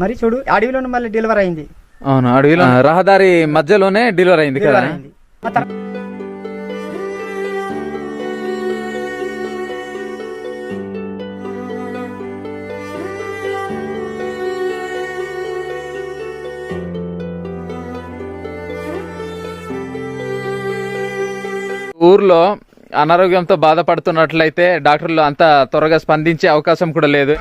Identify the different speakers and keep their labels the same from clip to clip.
Speaker 1: మరి చూడు అడవిలోనే మళ్ళీ డెలివరీ అయింది.
Speaker 2: అవును అడవిలో రహదారి మధ్యలోనే డెలివరీ అయింది కదా? ఊర్లో అనారోగ్యంతో బాధపడుతున్నట్లయితే డాక్టర్లు అంత త్వరగా స్పందించే అవకాశం కూడా లేదు.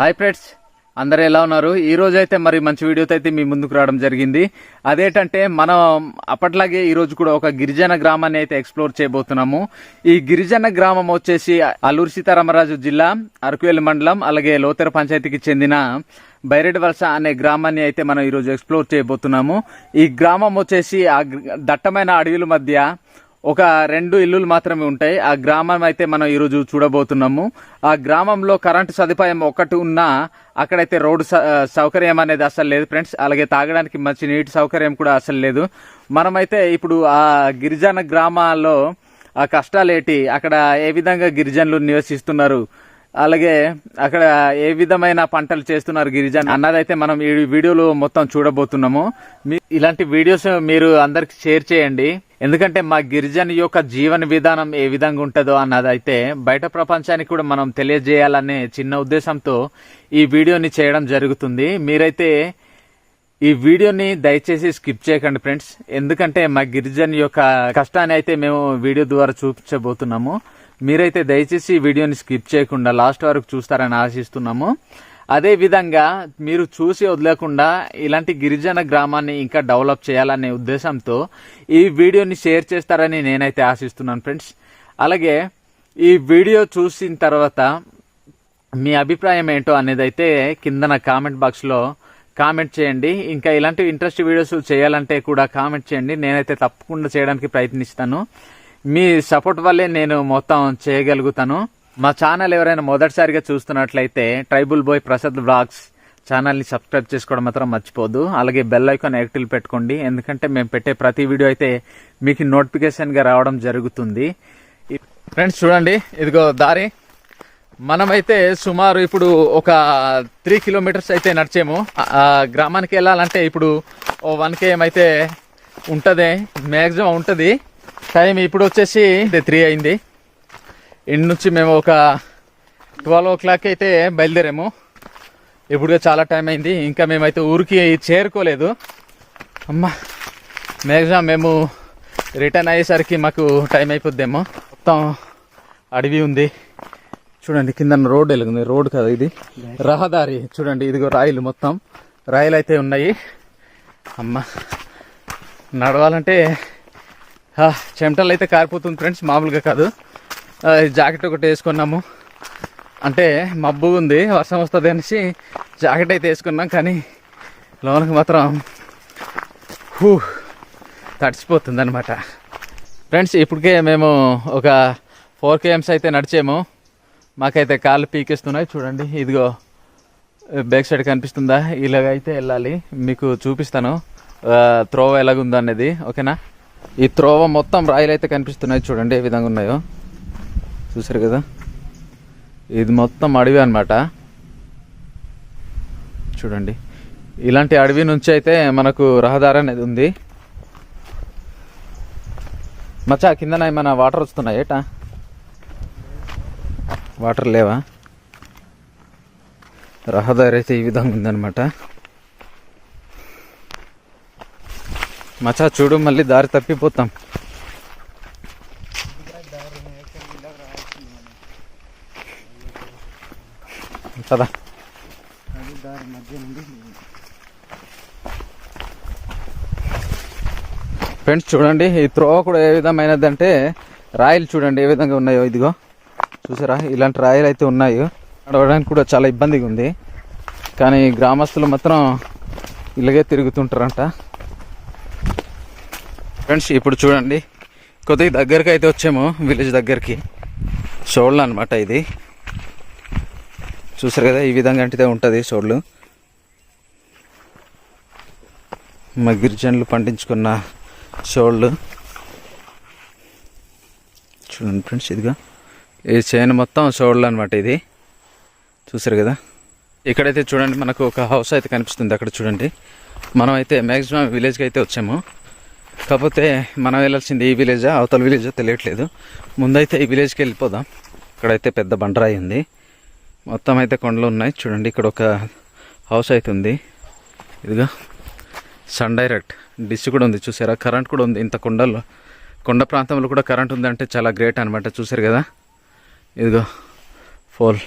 Speaker 2: హాయ్ ఫ్రెండ్స్ అందరు ఎలా ఉన్నారు? ఈ రోజు అయితే మరి మంచి వీడియోతో అయితే మీ ముందుకు రావడం జరిగింది. అదేంటంటే మనం అప్పట్లాగే ఈ రోజు కూడా ఒక గిరిజన గ్రామాన్ని అయితే ఎక్స్ప్లోర్ చేయబోతున్నాము. ఈ గిరిజన గ్రామం వచ్చేసి అల్లూరు సీతారామరాజు జిల్లా అరకువేలి మండలం అలాగే లోతెర పంచాయతీకి చెందిన బైరెడ్డి వలస అనే గ్రామాన్ని అయితే మనం ఈరోజు ఎక్స్ప్లోర్ చేయబోతున్నాము. ఈ గ్రామం వచ్చేసి ఆ దట్టమైన అడవుల మధ్య ఒక రెండు ఇల్లులు మాత్రమే ఉంటాయి. ఆ గ్రామం అయితే మనం ఈరోజు చూడబోతున్నాము. ఆ గ్రామంలో కరెంటు సదుపాయం ఒకటి ఉన్నా అక్కడైతే రోడ్డు స- సౌకర్యం అనేది అసలు లేదు ఫ్రెండ్స్. అలాగే తాగడానికి మంచి నీటి సౌకర్యం కూడా అసలు లేదు. మనమైతే ఇప్పుడు ఆ గిరిజన గ్రామాల్లో ఆ కష్టాలేటి అక్కడ ఏ విధంగా గిరిజనులు నివసిస్తున్నారు? అలాగే అక్కడ ఏ విధమైన పంటలు చేస్తున్నారు గిరిజన? అన్నదైతే మనం ఈ వీడియోలో మొత్తం చూడబోతున్నాము. మీ- ఇలాంటి వీడియోస్ మీరు అందరికి షేర్ చేయండి. ఎందుకంటే మా గిరిజన్ యొక్క జీవన విధానం ఏ విధంగా ఉంటుందో అన్నదైతే బయట ప్రపంచానికి కూడా మనం తెలియజేయాలనే చిన్న ఉద్దేశంతో ఈ వీడియోని చేయడం జరుగుతుంది. మీరైతే ఈ వీడియోని దయచేసి స్కిప్ చేయకండి ఫ్రెండ్స్. ఎందుకంటే మా గిరిజన్ యొక్క కష్టాన్ని అయితే మేము వీడియో ద్వారా చూపించబోతున్నాము. మీరైతే దయచేసి ఈ వీడియోని స్కిప్ చేయకుండా లాస్ట్ వరకు చూస్తారని ఆశిస్తున్నాము. అదే విధంగా మీరు చూసి వదిలేకుండా ఇలాంటి గిరిజన గ్రామాన్ని ఇంకా డెవలప్ చేయాలనే ఉద్దేశంతో ఈ వీడియోని షేర్ చేస్తారని నేనైతే ఆశిస్తున్నాను ఫ్రెండ్స్. అలాగే ఈ వీడియో చూసిన తర్వాత మీ అభిప్రాయం ఏంటో అనేది అయితే కింద నా కామెంట్ బాక్స్లో కామెంట్ చేయండి. ఇంకా ఇలాంటి ఇంట్రెస్ట్ వీడియోస్ చేయాలంటే కూడా కామెంట్ చేయండి. నేనైతే తప్పకుండా చేయడానికి ప్రయత్నిస్తాను. మీ సపోర్ట్ వల్లే నేను మొత్తం చేయగలుగుతాను. మా ఛానల్ ఎవరైనా మొదటిసారిగా చూస్తున్నట్లయితే ట్రైబుల్ బాయ్ ప్రసాద్ బ్లాగ్స్ ఛానల్ని సబ్స్క్రైబ్ చేసుకోవడం మాత్రం మర్చిపోదు. అలాగే బెల్ ఐకాన్ యాక్టివ్ పెట్టుకోండి. ఎందుకంటే మేము పెట్టే ప్రతి వీడియో అయితే మీకు నోటిఫికేషన్గా రావడం జరుగుతుంది. ఫ్రెండ్స్ చూడండి. ఇదిగో దారి. మనమైతే సుమారు ఇప్పుడు ఒక త్రీ కిలోమీటర్స్ అయితే నడిచాము. గ్రామానికి వెళ్ళాలంటే ఇప్పుడు ఓ వన్ కేఎం అయితే ఉంటుంది. మ్యాక్సిమం ఉంటుంది. టైం ఇప్పుడు వచ్చేసి త్రీ అయింది. ఇంటి నుంచి మేము ఒక ట్వెల్వ్ ఓ క్లాక్ అయితే బయలుదేరాము. ఇప్పుడు చాలా టైం అయింది. ఇంకా మేమైతే ఊరికి చేరుకోలేదు. అమ్మా మ్యాక్సిమం మేము రిటర్న్ అయ్యేసరికి మాకు టైం అయిపోద్దేమో. మొత్తం అడవి ఉంది. చూడండి కింద రోడ్ వెలుగుంది. రోడ్ కదా ఇది. రహదారి. చూడండి ఇదిగో రాయిలు మొత్తం. రాయిలు అయితే ఉన్నాయి. అమ్మ నడవాలంటే చెమటలు అయితే కారిపోతుంది ఫ్రెండ్స్ మామూలుగా కాదు. జాకెట్ ఒకటి వేసుకున్నాము. అంటే మబ్బు ఉంది వర్షం వస్తుంది అనేసి జాకెట్ అయితే వేసుకున్నాం కానీ లోనకి మాత్రం హూ తడిసిపోతుంది అనమాట ఫ్రెండ్స్ ఇప్పటికే మేము ఒక ఫోర్ కేఎమ్స్ అయితే నడిచాము. మాకైతే కాళ్ళు పీకేస్తున్నాయి. చూడండి ఇదిగో బ్యాక్ సైడ్ కనిపిస్తుందా? ఇలాగైతే వెళ్ళాలి. మీకు చూపిస్తాను. త్రోవ ఎలాగుందో అనేది ఓకేనా? ఈ త్రోవ మొత్తం రాయిలు అయితే కనిపిస్తున్నాయి. చూడండి ఏ విధంగా ఉన్నాయో. చూసారు కదా? ఇది మొత్తం అడవి అన్నమాట. చూడండి. ఇలాంటి అడవి నుంచి అయితే మనకు రహదారి అనేది ఉంది. మచ్చా కిందన ఏమైనా వాటర్ వస్తున్నాయి? ఏటా? వాటర్ లేవా? రహదారి అయితే ఈ విధంగా ఉందన్నమాట. మచా చూడు మళ్ళీ దారి తప్పిపోతాం. కదా ఫ్రెండ్స్ చూడండి ఈ త్రోవ కూడా ఏ విధమైనది అంటే రాయలు చూడండి ఏ విధంగా ఉన్నాయో ఇదిగో. చూసారా? ఇలాంటి రాయలు అయితే ఉన్నాయి. నడవడానికి కూడా చాలా ఇబ్బందిగా ఉంది కానీ గ్రామస్తులు మాత్రం ఇలాగే తిరుగుతుంటారంట. ఫ్రెండ్స్ ఇప్పుడు చూడండి. కొద్దిగా దగ్గరికి అయితే వచ్చాము విలేజ్ దగ్గరికి. షోళ్ళు అనమాట ఇది. చూసారు కదా ఈ విధంగా అంటే ఉంటుంది షోళ్ళు. మా గిరిజనులు పండించుకున్న షోళ్ళు. చూడండి ఫ్రెండ్స్ ఇదిగా. ఈ చైన్ మొత్తం సోళ్ళు అనమాట ఇది. చూసారు కదా. ఇక్కడైతే చూడండి మనకు ఒక హౌస్ అయితే కనిపిస్తుంది అక్కడ చూడండి. మనం అయితే మ్యాక్సిమం విలేజ్కి అయితే వచ్చాము. కాకపోతే మనం వెళ్ళాల్సింది ఈ విలేజా అవతల విలేజా తెలియట్లేదు. ముందైతే ఈ విలేజ్కి వెళ్ళిపోదాం. ఇక్కడైతే పెద్ద బండరాయి ఉంది. మొత్తం అయితే కొండలు ఉన్నాయి. చూడండి ఇక్కడ ఒక హౌస్ అయితే ఉంది. ఇదిగా సన్ డైరెక్ట్ డిష్ కూడా ఉంది చూసారా? కరెంట్ కూడా ఉంది ఇంత కొండల్లో. కొండ ప్రాంతంలో కూడా కరెంట్ ఉందంటే చాలా గ్రేట్ అనమాట చూసారు కదా? ఇదిగో ఫోల్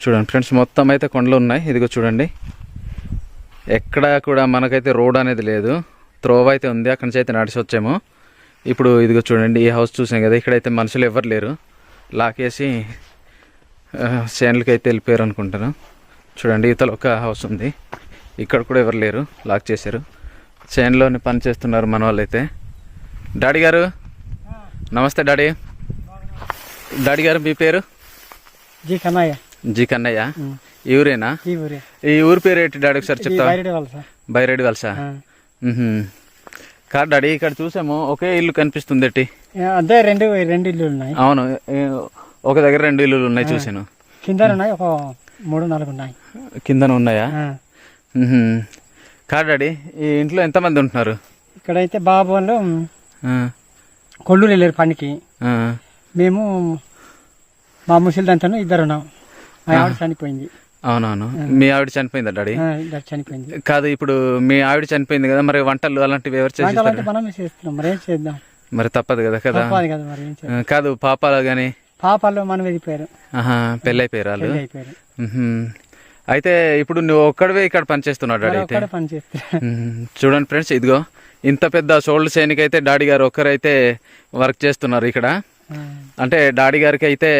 Speaker 2: చూడండి ఫ్రెండ్స్ మొత్తం అయితే కొండలు ఉన్నాయి. ఇదిగో చూడండి. ఎక్కడ కూడా మనకైతే రోడ్ అనేది లేదు. త్రోవ అయితే ఉంది అక్కడి నుంచి అయితే నడిచి వచ్చాము ఇప్పుడు ఇదిగో చూడండి ఈ హౌస్ చూసాం కదా ఇక్కడైతే మనుషులు ఎవరు లేరు. లాకేసి చేనులకి అయితే వెళ్ళిపోయారు అనుకుంటాను. చూడండి ఇతల ఒక హౌస్ ఉంది. ఇక్కడ కూడా ఎవరు లేరు లాక్ చేశారు. చేనులోనే పని చేస్తున్నారు మన వాళ్ళు అయితే డాడీ గారు నమస్తే డాడీ. డాడీ గారు మీ పేరు?
Speaker 1: జీ కన్నయ్య.
Speaker 2: జీ కన్నయ్య. ఈ ఊరేనా?
Speaker 1: ఈ ఊరే.
Speaker 2: పేరు ఏంటి డాడీ ఒకసారి
Speaker 1: సార్.
Speaker 2: బైరెడ్డి వలసా. కాదు డాడీ ఇక్కడ చూసాము ఒకే ఇల్లు కనిపిస్తుంది
Speaker 1: అదే రెండు రెండు ఇల్లు ఉన్నాయి.
Speaker 2: అవును ఒక దగ్గర రెండు ఇల్లులు ఉన్నాయి చూసాను
Speaker 1: కింద ఉన్నాయి ఒక మూడు నాలుగు ఉన్నాయి.
Speaker 2: కిందన ఉన్నాయా. కాదు డాడీ ఈ ఇంట్లో ఎంతమంది ఉంటున్నారు?
Speaker 1: ఇక్కడైతే బాబు వాళ్ళు కొల్లూరు వెళ్ళారు పనికి. మేము మా ముసలిదంతాను ఇద్దరు ఉన్నాం మా ఆవిడ చనిపోయింది.
Speaker 2: అవునవును. మీ ఆవిడ చనిపోయిందా డాడీ?
Speaker 1: చనిపోయింది.
Speaker 2: కాదు ఇప్పుడు మీ ఆవిడ చనిపోయింది కదా మరి వంటలు అలాంటివి ఎవరు
Speaker 1: చేస్తున్నాం మరి ఏం చేద్దాం?
Speaker 2: మరి తప్పదు కదా కదా?
Speaker 1: తప్పదు కదా మరి ఏం చేద్దాం?
Speaker 2: ఆ, కాదు పాపాలు కానీ
Speaker 1: పాపాలు మనం వెళ్ళిపోయారు.
Speaker 2: పెళ్ళైపోయారు వాళ్ళు?
Speaker 1: అయిపోయారు
Speaker 2: మ్మ్హ్మ్. అయితే ఇప్పుడు నువ్వు ఒక్కడివే ఇక్కడ పనిచేస్తున్నావు డాడీ అయితే?
Speaker 1: ఒక్కడే పని చేస్తారు
Speaker 2: మ్మ్. చూడండి ఫ్రెండ్స్ ఇదిగో ఇంత పెద్ద సోల్డ్ సైనిక్ అయితే డాడీ గారు ఒక్కరైతే వర్క్ చేస్తున్నారు ఇక్కడ.
Speaker 1: ఆ,
Speaker 2: అంటే డాడీ గారికి అయితే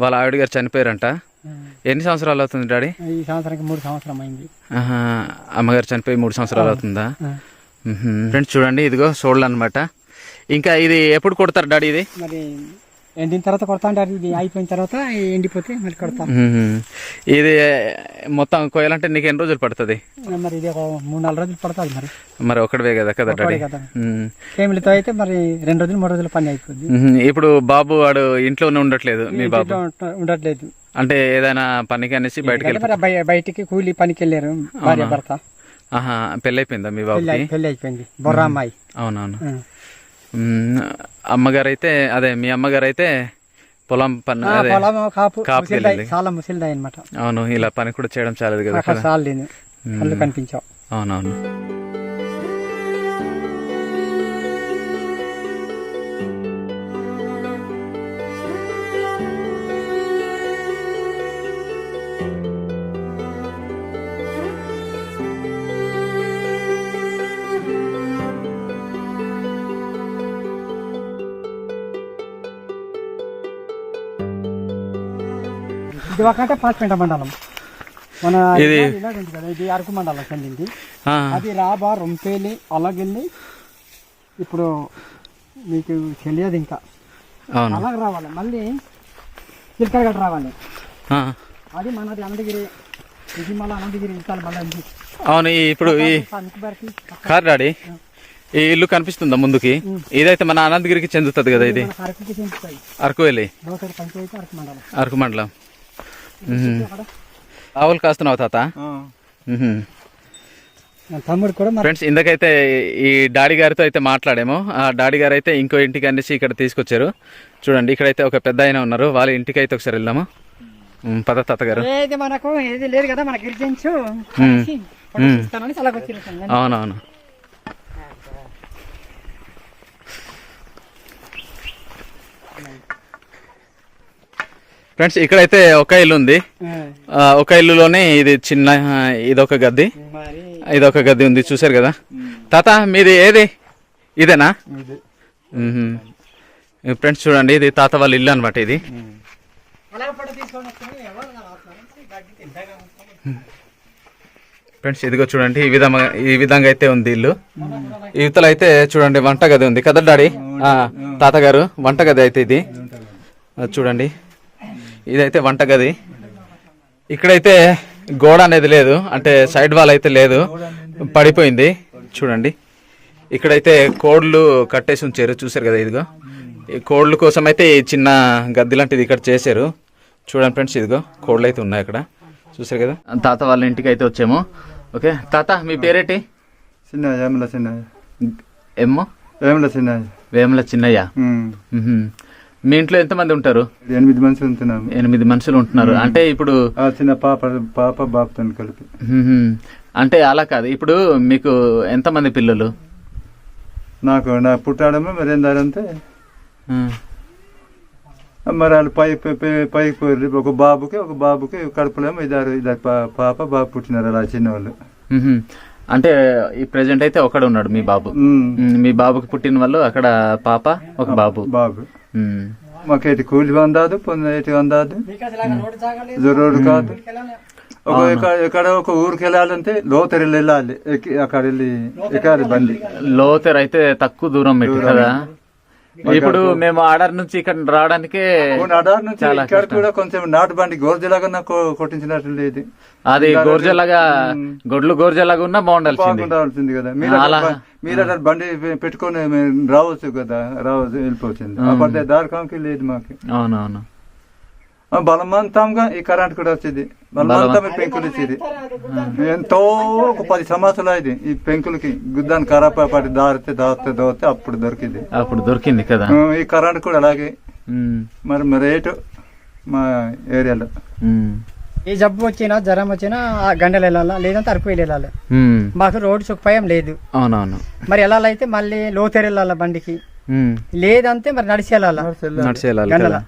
Speaker 2: వాళ్ళ ఆవిడ గారు చనిపోయారంట. ఎన్ని సంవత్సరాలు అవుతుంది డాడీ?
Speaker 1: ఈ సంవత్సరానికి మూడు సంవత్సరం అయింది.
Speaker 2: అమ్మగారు చనిపోయి మూడు సంవత్సరాలు అవుతుందా. ఫ్రెండ్స్ చూడండి ఇదిగో సోల్డ్ అనమాట ఇంకా ఇది ఎప్పుడు కొడతారు డాడీ ఇది?
Speaker 1: మరి ఎండిన తర్వాత కొడతా అంటారు ఇది అయిపోయిన తర్వాత ఎండిపోతే మళ్ళీ కొడతా.
Speaker 2: ఇది మొత్తం కోయాలంటే నీకు ఎన్ని రోజులు పడుతుంది?
Speaker 1: మరి ఇది ఒక మూడు నాలుగు రోజులు పడుతుంది మరి.
Speaker 2: మరి ఒకటివే కదా కదా.
Speaker 1: ఫ్యామిలీతో అయితే మరి రెండు రోజులు మూడు రోజులు పని అయిపోద్ది.
Speaker 2: మ్మ్. ఇప్పుడు బాబు వాడు ఇంట్లోనే ఉండట్లేదు మీ బాబు?
Speaker 1: ఉండట్లేదు.
Speaker 2: అంటే ఏదైనా పనికి అనేసి బయటకు
Speaker 1: బయటికి కూలి పనికి వెళ్ళారు భార్య భర్త.
Speaker 2: ఆహా పెళ్ళైపోయిందా మీ
Speaker 1: అయి- పెళ్ళి అయిపోయింది బొర్రా అమ్మాయి.
Speaker 2: అవునవును. అమ్మగారు అయితే అదే మీ అమ్మగారు అయితే పొలం
Speaker 1: కాపు
Speaker 2: వెళ్ళింది.
Speaker 1: చాలా ముసిల్దాయి అనమాట
Speaker 2: అవును ఇలా పని కూడా చేయడం చాలదు కదా
Speaker 1: కళ్ళు కనిపించావు.
Speaker 2: అవునవును.
Speaker 1: ఇది ఒకటే పాచిపెంట మండలం. మన
Speaker 2: ఇది-
Speaker 1: కదా అరకు మండలం చెందింది. అది రాబా రొంపేలి అలాగెళ్ళి ఇప్పుడు మీకు తెలియదు ఇంకా.
Speaker 2: అవును.
Speaker 1: అలాగ రావాలి. మళ్ళీ చిలకరగడ్డ రావాలి. అది మనది అనంతగిరి ఇది మళ్ళీ అనంతగిరి ఇంకా మళ్ళీ.
Speaker 2: అవును ఈ ఇప్పుడు ఈ కార్ డాడీ ఈ ఇల్లు కనిపిస్తుందా ముందుకి? ఇదైతే మన అనంతగిరికి చెందుతుంది కదా ఇది అరకు వెళ్ళి.
Speaker 1: అరకు మండలం.
Speaker 2: అరకు మండలం. ఆవులు కాస్తున్నావు తాత?
Speaker 1: తమ్ముడు కూడా
Speaker 2: ఫ్రెండ్స్ ఇందకైతే ఈ డాడీ గారితో అయితే మాట్లాడాము. ఆ డాడీ గారు అయితే ఇంకో ఇంటికి అనేసి ఇక్కడ తీసుకొచ్చారు. చూడండి ఇక్కడైతే ఒక పెద్ద ఆయన ఉన్నారు. వాళ్ళ ఇంటికి అయితే ఒకసారి వెళ్దాము. ఉమ్, పద తాత గారు.
Speaker 1: ఏది మనకు ఏది లేదు కదా మన గిరిజన్స్
Speaker 2: మ్మ్.
Speaker 1: ఇస్తానని సలహా వచ్చిన
Speaker 2: అవునవును. ఫ్రెండ్స్ ఇక్కడైతే ఒక ఇల్లు ఉంది. ఒక ఇల్లులోనే ఇది చిన్న ఇదొక గద్ది ఇదొక గద్ది ఉంది చూసారు కదా? తాత మీది ఏది? ఇదేనా. ఫ్రెండ్స్ చూడండి ఇది తాత వాళ్ళ ఇల్లు అనమాట ఇది. ఫ్రెండ్స్ ఇదిగో చూడండి ఈ విధంగా ఈ విధంగా అయితే ఉంది ఇల్లు. ఇవతల అయితే చూడండి వంట గది ఉంది కదా డాడీ? తాతగారు వంట గది అయితే ఇది. చూడండి. ఇదైతే వంట గది. ఇక్కడైతే గోడ అనేది లేదు అంటే సైడ్ వాల్ అయితే లేదు పడిపోయింది. చూడండి. ఇక్కడైతే కోడ్లు కట్టేసి ఉంచారు చూసారు కదా ఇదిగో. ఈ కోళ్ళ కోసం అయితే ఈ చిన్న గద్దె లాంటిది ఇక్కడ చేశారు. చూడండి ఫ్రెండ్స్ ఇదిగో కోళ్ళు అయితే ఉన్నాయి అక్కడ. చూసారు కదా? తాత వాళ్ళ ఇంటికి అయితే వచ్చాము. ఓకే తాత మీ పేరేటి?
Speaker 3: చిన్న ఏమల చిన్న
Speaker 2: ఏమో
Speaker 3: ఏమల చిన్న
Speaker 2: వేముల చిన్నయ్య. మీ ఇంట్లో ఎంతమంది ఉంటారు?
Speaker 3: ఎనిమిది మనుషులు ఉంటున్నాము.
Speaker 2: ఎనిమిది మనుషులు ఉంటున్నారు. అంటే ఇప్పుడు
Speaker 3: ఆ చిన్న పాప పాప బాబుతో కలిపి.
Speaker 2: అంటే అలా కాదు. ఇప్పుడు మీకు ఎంతమంది పిల్లలు?
Speaker 3: నాకు నా పుట్టాడమే మరి ఏందారంటే
Speaker 2: మ్మ్.
Speaker 3: మరి వాళ్ళు పై పైకి పోయి ఒక బాబుకి ఒక బాబుకి కడుపులేమో ఇద్దరు ఇద్దరు పాప బాబు పుట్టినారు అలా చిన్నవాళ్ళు.
Speaker 2: అంటే ఈ ప్రెజెంట్ అయితే ఒకడు ఉన్నాడు మీ బాబు. మీ బాబుకి పుట్టిన వాళ్ళు అక్కడ పాప ఒక బాబు.
Speaker 3: బాబు.
Speaker 2: మ్మ్.
Speaker 3: మాకు ఎటు కూలి అందాదు పొంద ఎటు అందాదు రోడ్డు కాదు ఒక ఎక్కడ ఒక ఊరికి వెళ్ళాలంటే లోతరి వెళ్ళాలి ఎక్కి అక్కడ వెళ్ళి ఎక్కాలి బండి
Speaker 2: లోతర్ అయితే తక్కువ దూరం పెట్టి కదా ఇప్పుడు మేము ఆర్డర్ నుంచి ఇక్కడ రావడానికే
Speaker 3: అడార్ నుంచి ఇక్కడ. కూడా కొంచెం నాటు బండి గోర్జలాగా నాకు కొట్టించినట్లు లేదు
Speaker 2: అది గోర్జలాగా గొడ్లు గోర్జలాగా ఉన్నా బాగుండాల్సింది.
Speaker 3: బాగుండాల్సింది కదా. మీరు
Speaker 2: అలా-
Speaker 3: మీరు అక్కడ బండి పెట్టుకొని రావచ్చు కదా రావచ్చు వెళ్ళిపోతుంది అప్పటికే దారికాంకి లేదు మాకు.
Speaker 2: అవునవును.
Speaker 3: బలవంతంగా ఈ కరెంట్ కూడా వచ్చేది. బలవంతం ఈ పెంకులు ఇచ్చేది ఎంతో ఒక పది సంవత్సరాలు అయింది ఈ పెంకులకి. గుద్దాన్ని కరాప పడి దారితే దారితే దోరితే అప్పుడు దొరికింది.
Speaker 2: అప్పుడు దొరికింది కదా?
Speaker 3: ఈ కరెంట్ కూడా అలాగే. మరి మరి రేటు మా ఏరియాలో.
Speaker 1: ఏ జబ్బు వచ్చినా జ్వరం వచ్చినా ఆ గంటలు వెళ్ళాలా? లేదంటే అరకు వెళ్ళాలి. మాకు రోడ్డు సుఖపాయం లేదు.
Speaker 2: అవునవును.
Speaker 1: మరి వెళ్ళాలైతే మళ్ళీ లోతెర వెళ్ళాలి బండికి. లేదంటే మరి నడిచి వెళ్ళాలా?
Speaker 2: నడిచి వెళ్ళాలి.
Speaker 1: గండల.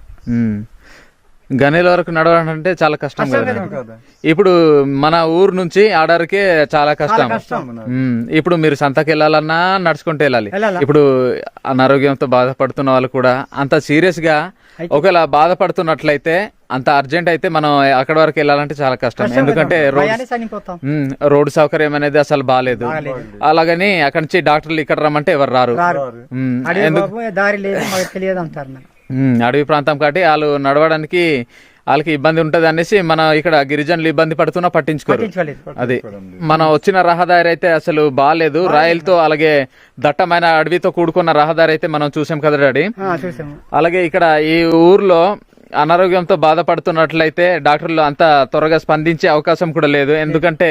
Speaker 2: గనేల వరకు నడవాలంటే చాలా కష్టం కదా. ఇప్పుడు మన ఊరు నుంచి ఆర్డర్కే చాలా కష్టం. ఇప్పుడు మీరు సంతకి వెళ్ళాలన్నా నడుచుకుంటూ వెళ్ళాలి. ఇప్పుడు అనారోగ్యంతో బాధపడుతున్న వాళ్ళు కూడా అంత సీరియస్గా ఒకవేళ బాధపడుతున్నట్లయితే అంత అర్జెంట్ అయితే మనం అక్కడ వరకు వెళ్ళాలంటే చాలా కష్టం. ఎందుకంటే రోడ్. రోడ్డు సౌకర్యం అనేది అసలు బాగాలేదు. అలాగని అక్కడి నుంచి డాక్టర్లు ఇక్కడ రమ్మంటే ఎవరు రారు?
Speaker 1: దారి లేదు
Speaker 2: అడవి ప్రాంతం కాబట్టి వాళ్ళు నడవడానికి వాళ్ళకి ఇబ్బంది ఉంటది అనేసి మన ఇక్కడ గిరిజనులు ఇబ్బంది పడుతున్నా పట్టించుకోరు. అది మనం వచ్చిన రహదారి అయితే అసలు బాగాలేదు రాయలతో అలాగే దట్టమైన అడవితో కూడుకున్న రహదారి అయితే మనం చూసాం కదా డాడీ? అలాగే ఇక్కడ ఈ ఊర్లో అనారోగ్యంతో బాధపడుతున్నట్లయితే డాక్టర్లు అంత త్వరగా స్పందించే అవకాశం కూడా లేదు. ఎందుకంటే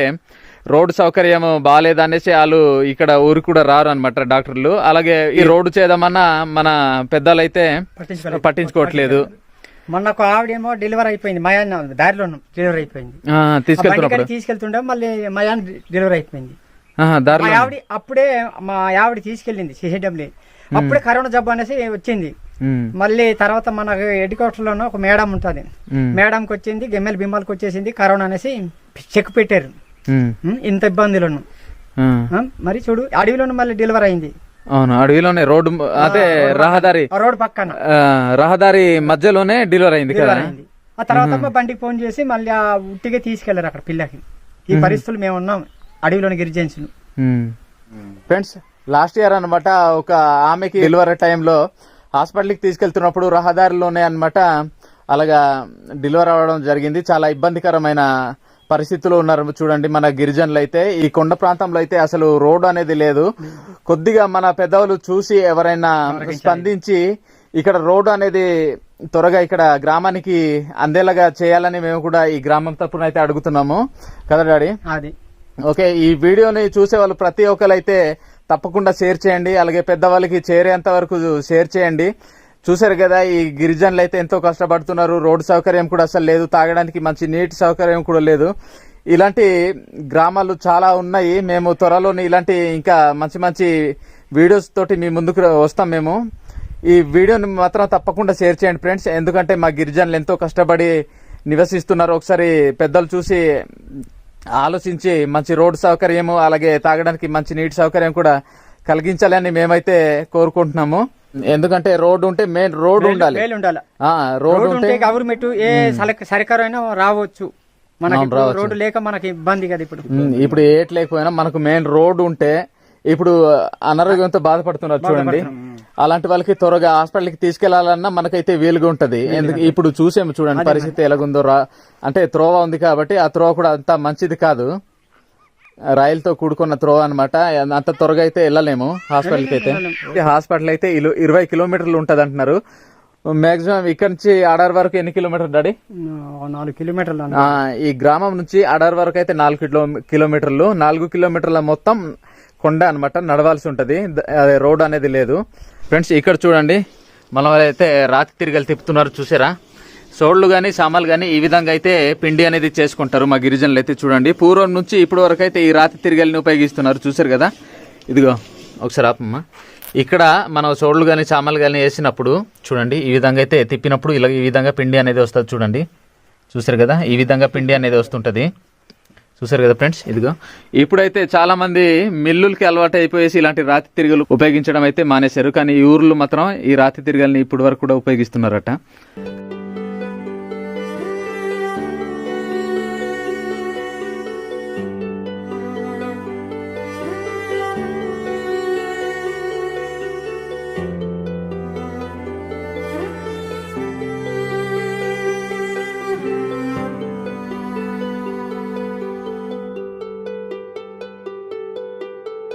Speaker 2: రోడ్డు సౌకర్యం బాగాలేదనేసి వాళ్ళు ఇక్కడ ఊరికి కూడా రారు అనమాట డాక్టర్లు. అలాగే ఈ రోడ్డు చేద్దామన్నా మన పెద్దలైతే పట్టించుకోవట్లేదు.
Speaker 1: మొన్న ఒక ఆవిడేమో డెలివరీ అయిపోయింది మయాన్ దారిలో డెలివరీ అయిపోయింది.
Speaker 2: తీసుకెళ్తున్నప్పుడు.
Speaker 1: తీసుకెళ్తుండే మళ్ళీ మయాన్ డెలివరీ అయిపోయింది. ఆవిడ అప్పుడే మా ఆవిడ తీసుకెళ్ళింది సిహెడబ్ల్యూ అప్పుడే కరోనా జబ్బు అనేసి వచ్చింది. మళ్ళీ తర్వాత మన ఎడ్యుకేటర్లోనూ ఒక మేడం ఉంటుంది. మేడంకి వచ్చింది గెమ్మెల్ బిమ్మలకి వచ్చేసింది కరోనా అనేసి చెక్ పెట్టారు. ఇంత. ఉం, మరి చూడు అడవిలోనూ మళ్ళీ డెలివరీ అయింది.
Speaker 2: అవును అడవిలోనే రోడ్డు అదే రహదారి.
Speaker 1: ఆ రోడ్ పక్కన.
Speaker 2: రహదారి మధ్యలోనే డెలివరీ అయింది కదా?
Speaker 1: ఆ తర్వాత మా బండికి ఫోన్ చేసి మళ్ళీ ఆ ఉట్టిగా తీసుకెళ్ళారు అక్కడ పిల్లకి. ఈ పరిస్థితులు మేము ఉన్నాం అడవిలోని గిరిజన్సులు
Speaker 2: ఫ్రెండ్స్ లాస్ట్ ఇయర్ అన్నమాట ఒక ఆమెకి డెలివరీ టైంలో హాస్పిటల్కి తీసుకెళ్తున్నప్పుడు రహదారిలోనే అన్నమాట అలాగా డెలివరీ అవ్వడం జరిగింది. చాలా ఇబ్బందికరమైన పరిస్థితుల్లో ఉన్నారు. చూడండి మన గిరిజనులు అయితే ఈ కొండ ప్రాంతంలో అయితే అసలు రోడ్డు అనేది లేదు. కొద్దిగా మన పెద్దవాళ్ళు చూసి ఎవరైనా స్పందించి ఇక్కడ రోడ్డు అనేది త్వరగా ఇక్కడ గ్రామానికి అందేలాగా చేయాలని మేము కూడా ఈ గ్రామం తరపున అయితే అడుగుతున్నాము. కదా డాడీ?
Speaker 1: అది.
Speaker 2: ఓకే ఈ వీడియోని చూసే వాళ్ళు ప్రతి ఒక్కరు అయితే తప్పకుండా షేర్ చేయండి. అలాగే పెద్దవాళ్ళకి చేరేంత వరకు షేర్ చేయండి. చూసారు కదా ఈ గిరిజనులు అయితే ఎంతో కష్టపడుతున్నారు. రోడ్డు సౌకర్యం కూడా అసలు లేదు. తాగడానికి మంచి నీటి సౌకర్యం కూడా లేదు. ఇలాంటి గ్రామాలు చాలా ఉన్నాయి. మేము త్వరలోని ఇలాంటి ఇంకా మంచి మంచి వీడియోస్ తోటి మీ ముందుకు వస్తాం మేము. ఈ వీడియోని మాత్రం తప్పకుండా షేర్ చేయండి ఫ్రెండ్స్. ఎందుకంటే మా గిరిజనులు ఎంతో కష్టపడి నివసిస్తున్నారు. ఒకసారి పెద్దలు చూసి ఆలోచించి మంచి రోడ్డు సౌకర్యము అలాగే తాగడానికి మంచి నీటి సౌకర్యం కూడా కలిగించాలని మేమైతే కోరుకుంటున్నాము. ఎందుకంటే రోడ్డు ఉంటే మెయిన్ రోడ్డు ఉండాలి. రోడ్డు ఉంటే
Speaker 1: గవర్నమెంట్ ఏ సలక- సరికరైనా రావచ్చు. మనకి
Speaker 2: రావచ్చు.
Speaker 1: రోడ్డు లేక మనకి ఇబ్బంది కదా ఇప్పుడు.
Speaker 2: ఇప్పుడు ఏట్ లేకపోయినా మనకు మెయిన్ రోడ్డు ఉంటే ఇప్పుడు అనారోగ్యంతో బాధపడుతున్నారు చూడండి. అలాంటి వాళ్ళకి త్వరగా హాస్పిటల్కి తీసుకెళ్ళాలన్నా మనకైతే వీలుగా ఉంటది. ఎందుకు ఇప్పుడు చూసాము చూడండి పరిస్థితి ఎలాగుందో రా అంటే త్రోవ ఉంది కాబట్టి ఆ త్రోవ కూడా అంత మంచిది కాదు. రాయలతో కూడుకున్న త్రో అన్నమాట. అంత త్వరగా అయితే వెళ్ళలేము. హాస్పిటల్కి అయితే. హాస్పిటల్ అయితే ఇరవై కిలోమీటర్లు ఉంటది అంటున్నారు మాక్సిమం ఇక్కడ నుంచి ఆడార్ వరకు ఎన్ని కిలోమీటర్ డాడీ?
Speaker 1: నాలుగు కిలోమీటర్లు
Speaker 2: ఈ గ్రామం నుంచి అడార్ వరకు అయితే నాలుగు కిలో కిలోమీటర్లు. నాలుగు కిలోమీటర్ల మొత్తం కొండ అన్నమాట నడవాల్సి ఉంటది. అదే రోడ్ అనేది లేదు. ఫ్రెండ్స్ ఇక్కడ చూడండి. మన అయితే రాతి తిరిగలు తిప్పుతున్నారు చూసారా? సోళ్ళు కానీ సామాన్లు కానీ ఈ విధంగా అయితే పిండి అనేది చేసుకుంటారు మా గిరిజనులు అయితే చూడండి. పూర్వం నుంచి ఇప్పటి వరకు అయితే ఈ రాతి తిరిగల్ని ఉపయోగిస్తున్నారు. చూసారు కదా? ఇదిగో ఒకసారి ఆపమ్మా. ఇక్కడ మనం సోళ్ళు కానీ సామాన్లు కానీ వేసినప్పుడు చూడండి ఈ విధంగా అయితే తిప్పినప్పుడు ఇలా ఈ విధంగా పిండి అనేది వస్తుంది చూడండి. చూసారు కదా? ఈ విధంగా పిండి అనేది వస్తుంటది. చూసారు కదా ఫ్రెండ్స్? ఇదిగో ఇప్పుడైతే చాలా మంది మిల్లులకి అలవాటు అయిపోయేసి ఇలాంటి రాతి తిరిగలు ఉపయోగించడం అయితే మానేశారు. కానీ ఈ ఊర్లు మాత్రం ఈ రాతి తిరిగల్ని ఇప్పటి వరకు కూడా ఉపయోగిస్తున్నారట.